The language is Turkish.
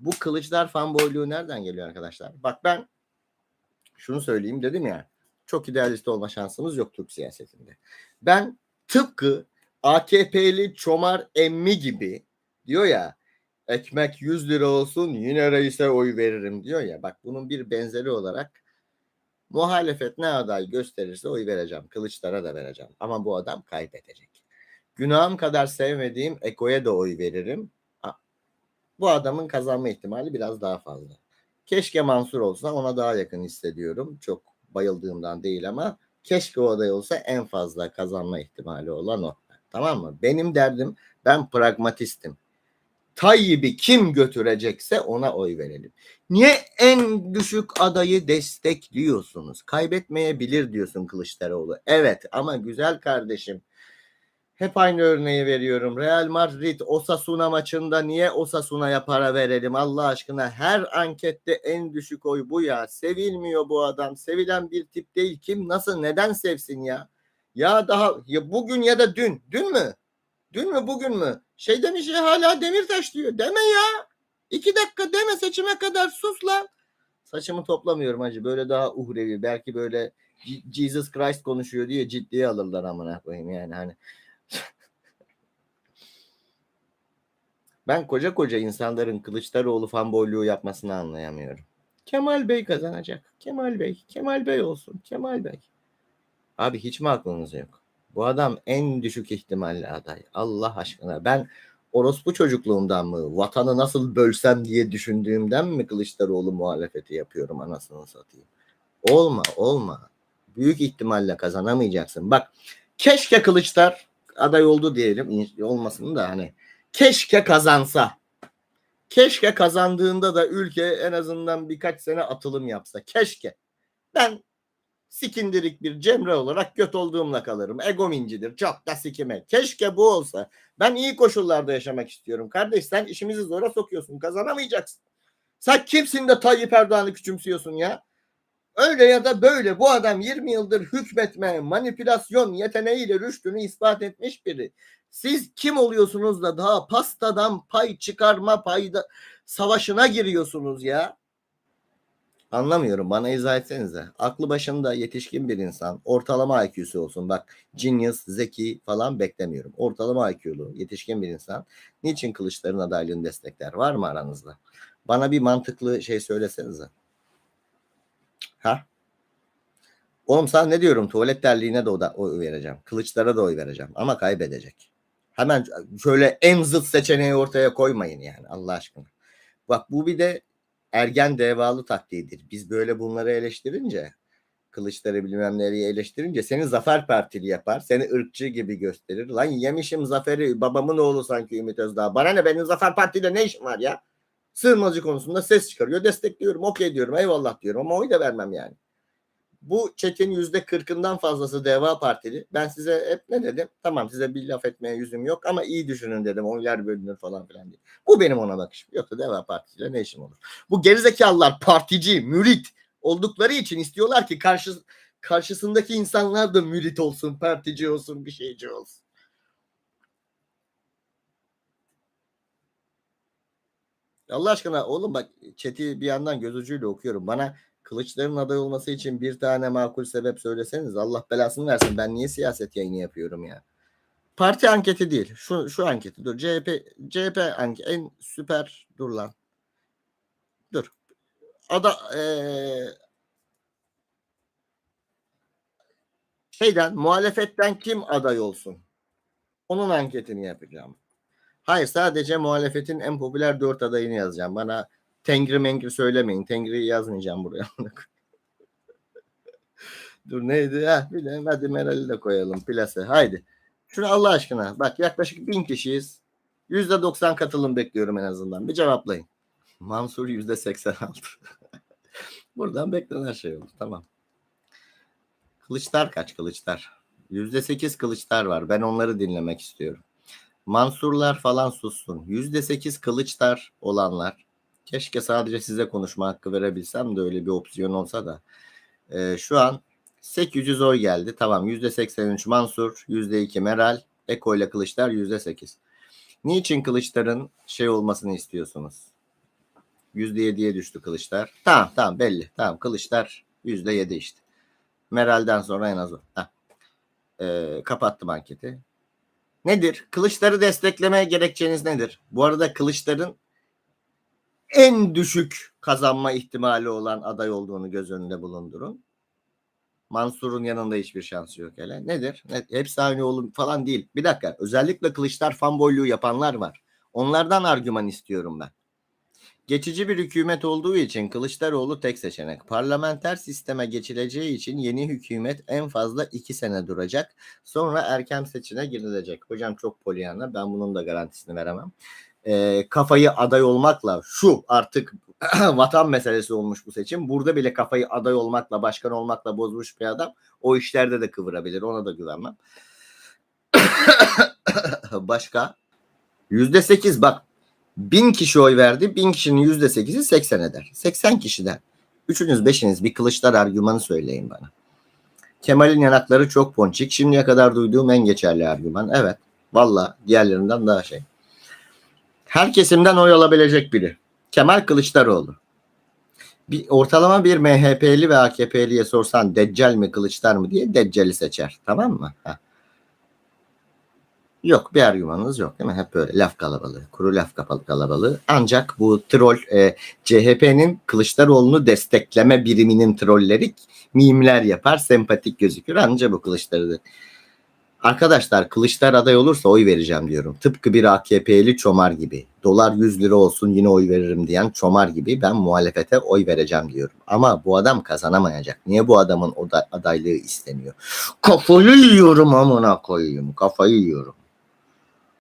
Bu kılıçlar fanboyluğu nereden geliyor arkadaşlar? Bak ben şunu söyleyeyim dedim ya. Çok idealist olma şansımız yok Türk siyasetinde. Ben tıpkı AKP'li Çomar Emmi gibi diyor ya ekmek 100 lira olsun yine reise oy veririm diyor ya. Bak bunun bir benzeri olarak muhalefet ne aday gösterirse oy vereceğim. Kılıçlara da vereceğim. Ama bu adam kaybedecek. Günahım kadar sevmediğim Eko'ya da oy veririm. Bu adamın kazanma ihtimali biraz daha fazla. Keşke Mansur olsa ona daha yakın hissediyorum. Çok bayıldığımdan değil ama keşke o aday olsa en fazla kazanma ihtimali olan o. Tamam mı? Benim derdim ben pragmatistim. Tayyip'i kim götürecekse ona oy verelim. Niye en düşük adayı destekliyorsunuz? Kaybetmeyebilir diyorsun Kılıçdaroğlu. Evet ama güzel kardeşim. Hep aynı örneği veriyorum. Real Madrid Osasuna maçında niye Osasuna'ya para verelim Allah aşkına? Her ankette en düşük oy bu ya. Sevilmiyor bu adam. Sevilen bir tip değil. Kim nasıl neden sevsin ya? Ya daha ya bugün ya da dün. Dün mü? Dün mü bugün mü? Şey demiş ya hala Demirtaş diyor. Deme ya. İki dakika deme seçime kadar sus lan. Saçımı toplamıyorum hacı. Böyle daha uhrevi. Belki böyle Je- Jesus Christ konuşuyor diye ciddiye alırlar amına koyayım yani hani. Ben koca koca insanların Kılıçdaroğlu fanboyluğu yapmasını anlayamıyorum. Kemal Bey kazanacak. Kemal Bey. Kemal Bey olsun. Kemal Bey. Abi hiç mi aklınız yok? Bu adam en düşük ihtimalle aday. Allah aşkına. Ben orospu çocukluğumdan mı, vatanı nasıl bölsem diye düşündüğümden mi Kılıçdaroğlu muhalefeti yapıyorum anasını satayım. Olma, olma. Büyük ihtimalle kazanamayacaksın. Bak, keşke Kılıçlar aday oldu diyelim. Olmasın da hani keşke kazansa. Keşke kazandığında da ülke en azından birkaç sene atılım yapsa. Keşke. Ben sikindirik bir Cemre olarak göt olduğumla kalırım. Egom incidir. Çok da sikime. Keşke bu olsa. Ben iyi koşullarda yaşamak istiyorum. Kardeş sen işimizi zora sokuyorsun. Kazanamayacaksın. Sen kimsin de Tayyip Erdoğan'ı küçümsüyorsun ya? Öyle ya da böyle bu adam 20 yıldır hükmetme, manipülasyon yeteneğiyle rüştünü ispat etmiş biri. Siz kim oluyorsunuz da daha pastadan pay çıkarma payda savaşına giriyorsunuz ya? Anlamıyorum. Bana izah etsenize. Aklı başında yetişkin bir insan. Ortalama IQ'su olsun. Bak genius, zeki falan beklemiyorum. Ortalama IQ'lu, yetişkin bir insan. Niçin Kılıçların adaylığını destekler? Var mı aranızda? Bana bir mantıklı şey söylesenize. Ha? Oğlum sana ne diyorum? Tuvalet derliğine de oda- oy vereceğim. Kılıçlara da oy vereceğim. Ama kaybedecek. Hemen şöyle en zıt seçeneği ortaya koymayın yani Allah aşkına. Bak bu bir de ergen devalı taktiğidir. Biz böyle bunları eleştirince Kılıçları bilmem nereye eleştirince seni Zafer Partili yapar. Seni ırkçı gibi gösterir. Lan yemişim Zafer'i babamın oğlu sanki Ümit Özdağ. Bana ne benim Zafer Parti'yle ne işim var ya? Sığınmacı konusunda ses çıkarıyor. Destekliyorum. Okey diyorum. Eyvallah diyorum ama oy da vermem yani. Bu çetin yüzde kırkından fazlası Deva Partili. Ben size hep ne dedim? Tamam size bir laf etmeye yüzüm yok ama iyi düşünün dedim. Oylar bölünür falan filan diye. Bu benim ona bakışım. Yoksa Deva Partisi'yle ne işim olur? Bu gerizekalılar partici, mürit oldukları için istiyorlar ki karşı, karşısındaki insanlar da mürit olsun, partici olsun, bir şeyci olsun. Allah aşkına oğlum bak chat'i bir yandan göz ucuyla okuyorum. Bana Kılıçların aday olması için bir tane makul sebep söyleseniz Allah belasını versin. Ben niye siyaset yayını yapıyorum ya? Parti anketi değil. Şu şu anketi. Dur. CHP CHP anketi en süper dur lan. Dur. Ada eee şeyden muhalefetten kim aday olsun? Onun anketini yapacağım. Hayır sadece muhalefetin en popüler dört adayını yazacağım. Bana Tengri mengri söylemeyin. Tengri'yi yazmayacağım buraya. Dur neydi? Ha, bile. Hadi Meral'i de koyalım. Plase. Haydi. Şunu Allah aşkına. Bak yaklaşık bin kişiyiz. Yüzde doksan katılım bekliyorum en azından. Bir cevaplayın. Mansur yüzde seksen altı. Buradan beklenen şey olur. Tamam. Kılıçlar kaç kılıçlar? Yüzde sekiz kılıçlar var. Ben onları dinlemek istiyorum. Mansurlar falan sussun. Yüzde sekiz kılıçlar olanlar. Keşke sadece size konuşma hakkı verebilsem de öyle bir opsiyon olsa da. Ee, şu an 800 oy geldi. Tamam %83 Mansur, %2 Meral, Eko ile Kılıçlar %8. Niçin Kılıçların şey olmasını istiyorsunuz? %7'ye düştü Kılıçlar. Tamam tamam belli. Tamam Kılıçlar %7 işte. Meral'den sonra en az o. Heh. Ee, kapattım anketi. Nedir? Kılıçları desteklemeye gerekçeniz nedir? Bu arada Kılıçların en düşük kazanma ihtimali olan aday olduğunu göz önünde bulundurun. Mansur'un yanında hiçbir şansı yok hele. Nedir? Ne, hepsi aynı oğlum falan değil. Bir dakika. Özellikle Kılıçlar fanboyluğu yapanlar var. Onlardan argüman istiyorum ben. Geçici bir hükümet olduğu için Kılıçdaroğlu tek seçenek. Parlamenter sisteme geçileceği için yeni hükümet en fazla iki sene duracak. Sonra erken seçime girilecek. Hocam çok polyana. Ben bunun da garantisini veremem. Ee, kafayı aday olmakla şu artık vatan meselesi olmuş bu seçim. Burada bile kafayı aday olmakla, başkan olmakla bozmuş bir adam. O işlerde de kıvırabilir. Ona da güvenmem. Başka? Yüzde sekiz bak. Bin kişi oy verdi. Bin kişinin yüzde sekizi 80 eder. 80 kişiden. Üçünüz beşiniz bir kılıçlar argümanı söyleyin bana. Kemal'in yanakları çok ponçik. Şimdiye kadar duyduğum en geçerli argüman. Evet. Valla diğerlerinden daha şey. Her kesimden oy alabilecek biri. Kemal Kılıçdaroğlu. Bir, ortalama bir MHP'li ve AKP'liye sorsan Deccal mi Kılıçlar mı diye Deccal'i seçer. Tamam mı? Heh. Yok bir argümanınız yok değil mi? Hep böyle laf kalabalığı, kuru laf kapalı kalabalığı. Ancak bu troll e, CHP'nin Kılıçdaroğlu'nu destekleme biriminin trolleri mimler yapar, sempatik gözükür. Ancak bu Kılıçları Arkadaşlar Kılıçlar aday olursa oy vereceğim diyorum. Tıpkı bir AKP'li çomar gibi. Dolar 100 lira olsun yine oy veririm diyen çomar gibi ben muhalefete oy vereceğim diyorum. Ama bu adam kazanamayacak. Niye bu adamın oda- adaylığı isteniyor? Kafayı yiyorum amına koyayım. Kafayı yiyorum.